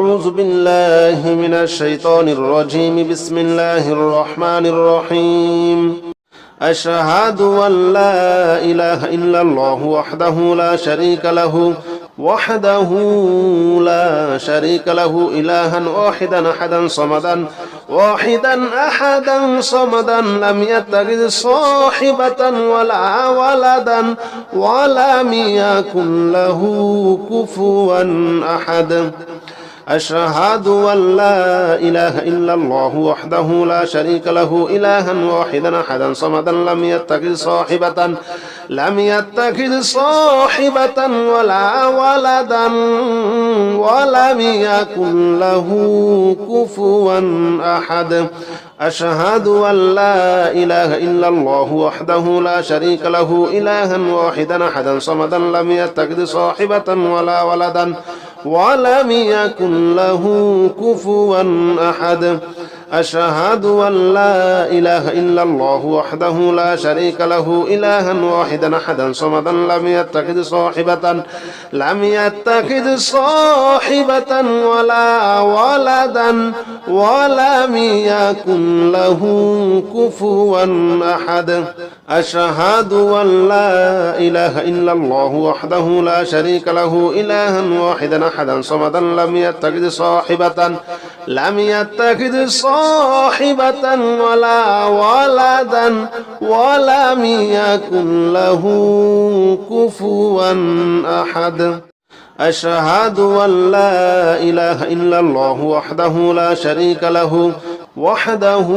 أعوذ بالله من الشيطان الرجيم. بسم الله الرحمن الرحيم. أشهد أن لا إله إلا الله وحده لا شريك له وحده لا شريك له إلها واحدا أحدا صمدا واحدا أحدا صمدا لم يتخذ صاحبة ولا ولدا ولم يكن له كفوا أحد. أشهد أن لا إله إلا الله وحده لا شريك له إلها واحدا أحدا صمدا لم يتخذ صاحبة لم يتخذ صاحبة ولا ولدا ولم يكن له كفوا أحد. أشهد أن لا إله إلا الله وحده لا شريك له إلها واحدا أحدا صمدا لم يتخذ صاحبة ولا ولدا ولم يكن له كفوا أحد. أشهد أن لا إله إلا الله وحده لا شريك له إلها واحدا أحدا صمدا لم يتخذ صاحبة لم يتخذ صاحبة ولا ولدا ولم يكن له كفوا أحد. أشهد أن لا إله إلا الله وحده لا شريك له إلها واحدا أحدا صمدا لم يتخذ صاحبة لم يتخذ صاحبة ولا ولدا ولم يكن له كفوا أحد. أشهد أن لا إله إلا الله وحده لا شريك له وحده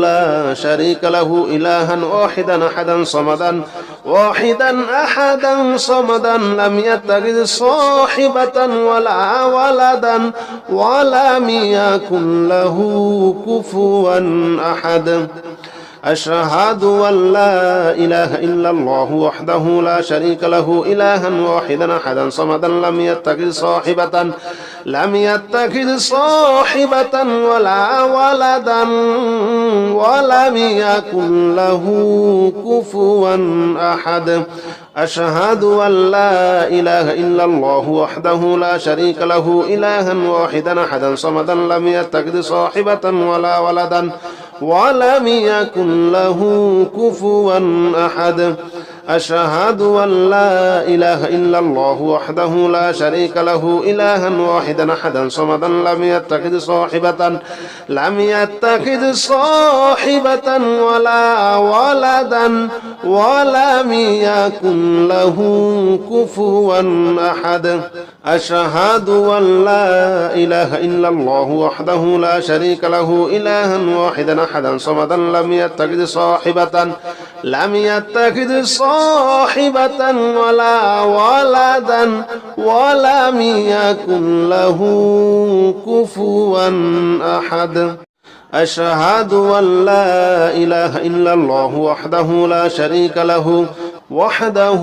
لا شريك له إلها واحدا أحدا صمدا واحدا أحدا صمدا لم يتخذ صاحبة ولا ولدا ولم يكن له كفوا أحد. أشهد أن لا إله إلا الله وحده لا شريك له إلها واحدا أحدا صمدا لم يتخذ صاحبة لم يتخذ صاحبة ولا ولدا ولم يكن له كفوا أحد. أشهد أن لا إله إلا الله وحده لا شريك له إلها واحدا أحدا صمدا لم يتخذ صاحبة ولا ولدا ولم يكن له كفوا أحد. أشهد أن لا إله إلا الله وحده لا شريك له إلها واحدا أحدا صمدا لم يتخذ صاحبة لم يتخذ صاحبة ولا ولدا. ولم يكن له كفوا أحد أشهد أن لا إله إلا الله وحده لا شريك له إلها واحدا أحدا صمدا لم يتخذ صاحبة لم يتخذ صاحبة ولا ولدا ولم يكن له كفوا أحد أشهد أن لا إله إلا الله وحده لا شريك له وحده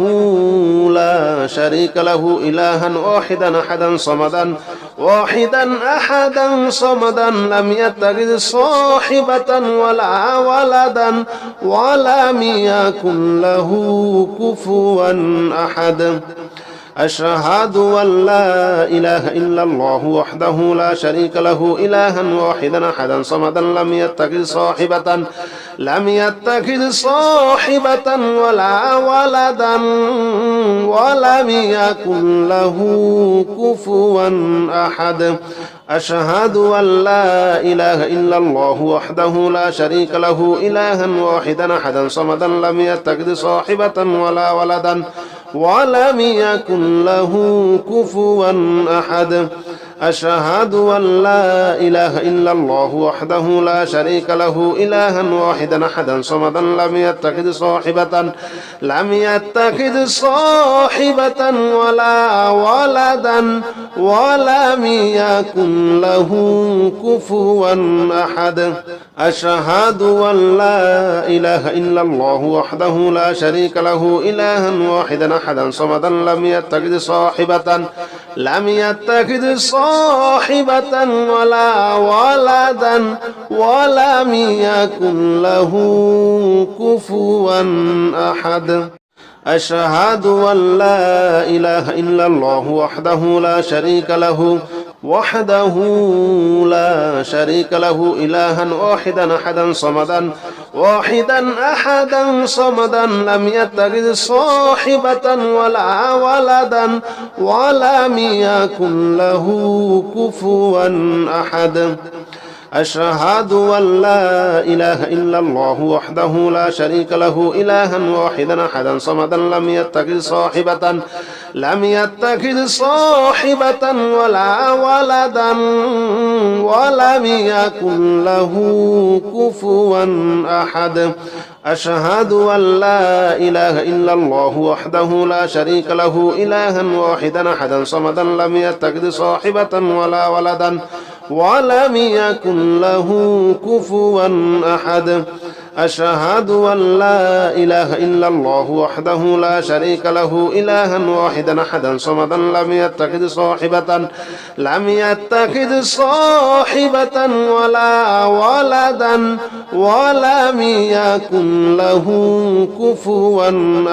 لا شريك له إلها واحدا أحدا صمدا واحدا أحدا صمدا لم يتخذ صاحبة ولا ولدا ولم يكن له كفوا أحد. أشهد أن لا إله إلا الله وحده لا شريك له إلها واحدا أحدا صمدا لم يتخذ صاحبة لم يتخذ صاحبة ولا ولدا ولم يكن له كفوا أحد. أشهد أن لا إله إلا الله وحده لا شريك له إلها واحدا أحدا صمدا لم يتخذ صاحبة ولا ولدا ولم يكن له كفوا أحد. أشهد أن لا إله إلا الله وحده لا شريك له إلها واحدا أحدا صمدا لم يتخذ صاحبة لم يتخذ صاحبة ولا ولدا ولم يكن له كفوا أحد. أشهد أن لا إله إلا الله وحده لا شريك له إلها واحدا أحدا صمدا لم يتخذ صاحبة لم يتخذ صاحبة ولا ولدا ولم يكن له كفوا أحد. أشهد أن لا إله إلا الله وحده لا شريك له وحده لا شريك له إلها واحدا أحدا صمدا واحدا أحدا صمدا لم يتخذ صاحبة ولا ولدا ولم يكن له كفوا أحد. أشهد أن لا إله إلا الله وحده لا شريك له إلها واحدا أحدا صمدا لم يتخذ صاحبة لم يتخذ صاحبة ولا ولدا ولم يكن له كفوا أحد. أشهد أن لا إله إلا الله وحده لا شريك له إلها واحدا أحدا صمدا لم يتخذ صاحبة ولا ولدا ولم يكن له كفوا أحد. أشهد أن لا إله إلا الله وحده لا شريك له إلها واحدا أحدا صمدا لم يتخذ صاحبة لم يتخذ صاحبة ولا ولدا. ولم يكن له كفوا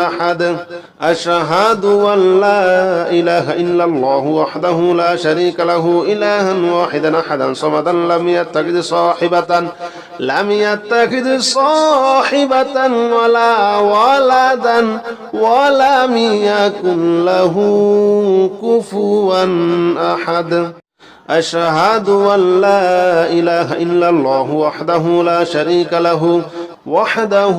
أحد أشهد أن لا إله إلا الله وحده لا شريك له إلها واحدا أحدا صمدا لم يتخذ صاحبة لم يتخذ صاحبة ولا ولدا ولم يكن له كفوا أحد أشهد أن لا إله إلا الله وحده لا شريك له وحده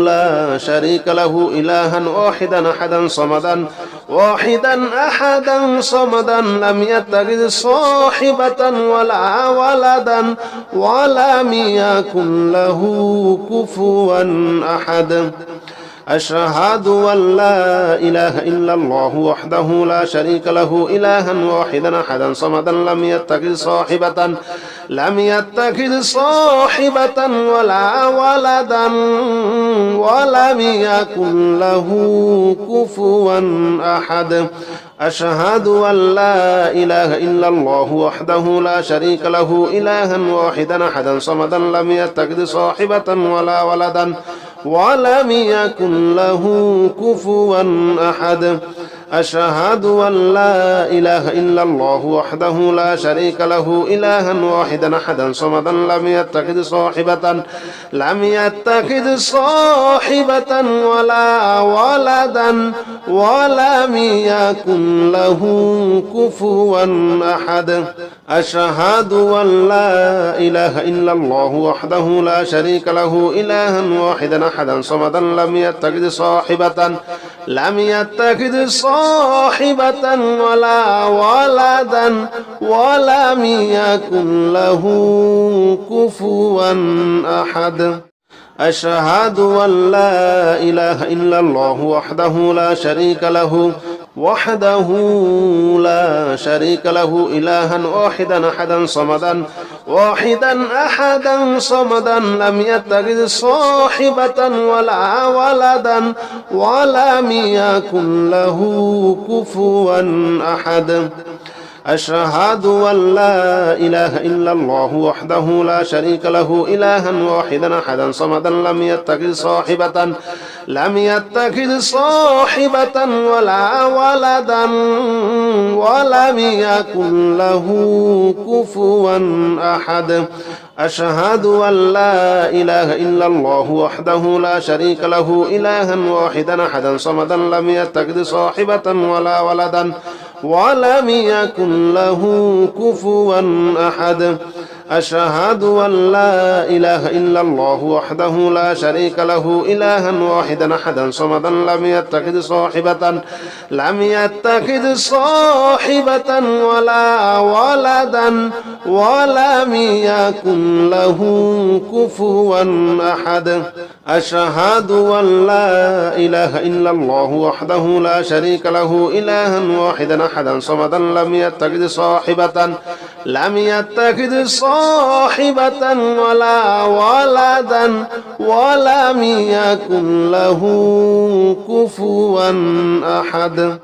لا شريك له إلها واحدا أحدا صمدا واحدا أحدا صمدا لم يتخذ صاحبة ولا ولدا ولم يكن له كفوا أحد. أشهد أن لا إله إلا الله وحده لا شريك له إلها واحدا أحدا صمدا لم يتخذ صاحبة لم يتخذ صاحبة ولا ولدا ولم يكن له كفوا أحد. أشهد أن لا إله إلا الله وحده لا شريك له إلها واحدا أحدا صمدا لم يتخذ صاحبة ولا ولدا ولم يكن له كفوا أحد. أشهد أن لا إله إلا الله وحده لا شريك له إلها واحدا أحدا صمدا لم يتخذ صاحبة لم يتخذ صاحبة ولا ولدا ولم يكن له كفوا أحد. أشهد أن لا إله إلا الله وحده لا شريك له إلها واحدا أحدا صمدا لم يتخذ صاحبة. لم يتخذ صاحبة ولا ولدا ولم يكن له كفوا أحد. أشهد أن لا إله إلا الله وحده لا شريك له وحده لا شريك له إلها واحدا أحدا صمدا واحدا أحدا صمدا لم يتخذ صاحبة ولا ولدا ولم يكن له كفوا أحد. أشهد أن لا إله إلا الله وحده لا شريك له إلها واحدا أحدا صمدا لم يتخذ صاحبة لم يتخذ صاحبة ولا ولدا ولم يكن له كفوا أحد. أشهد أن لا إله إلا الله وحده لا شريك له إلها واحدا أحدا صمدا لم يتخذ صاحبة ولا ولدا ولم يكن له كفوا أحد. أشهد أن لا إله إلا الله وحده لا شريك له إلها واحدا أحدا صمدا لم يتخذ صاحبة لم يتخذ صاحبة ولا ولدا ولم يكن له كفوا أحد. أشهد أن لا إله إلا الله وحده لا شريك له إلها واحدا أحدا صمدا لم يتخذ صاحبة لم يتخذ صاحبة ولا ولدا ولم يكن له كفوا أحد.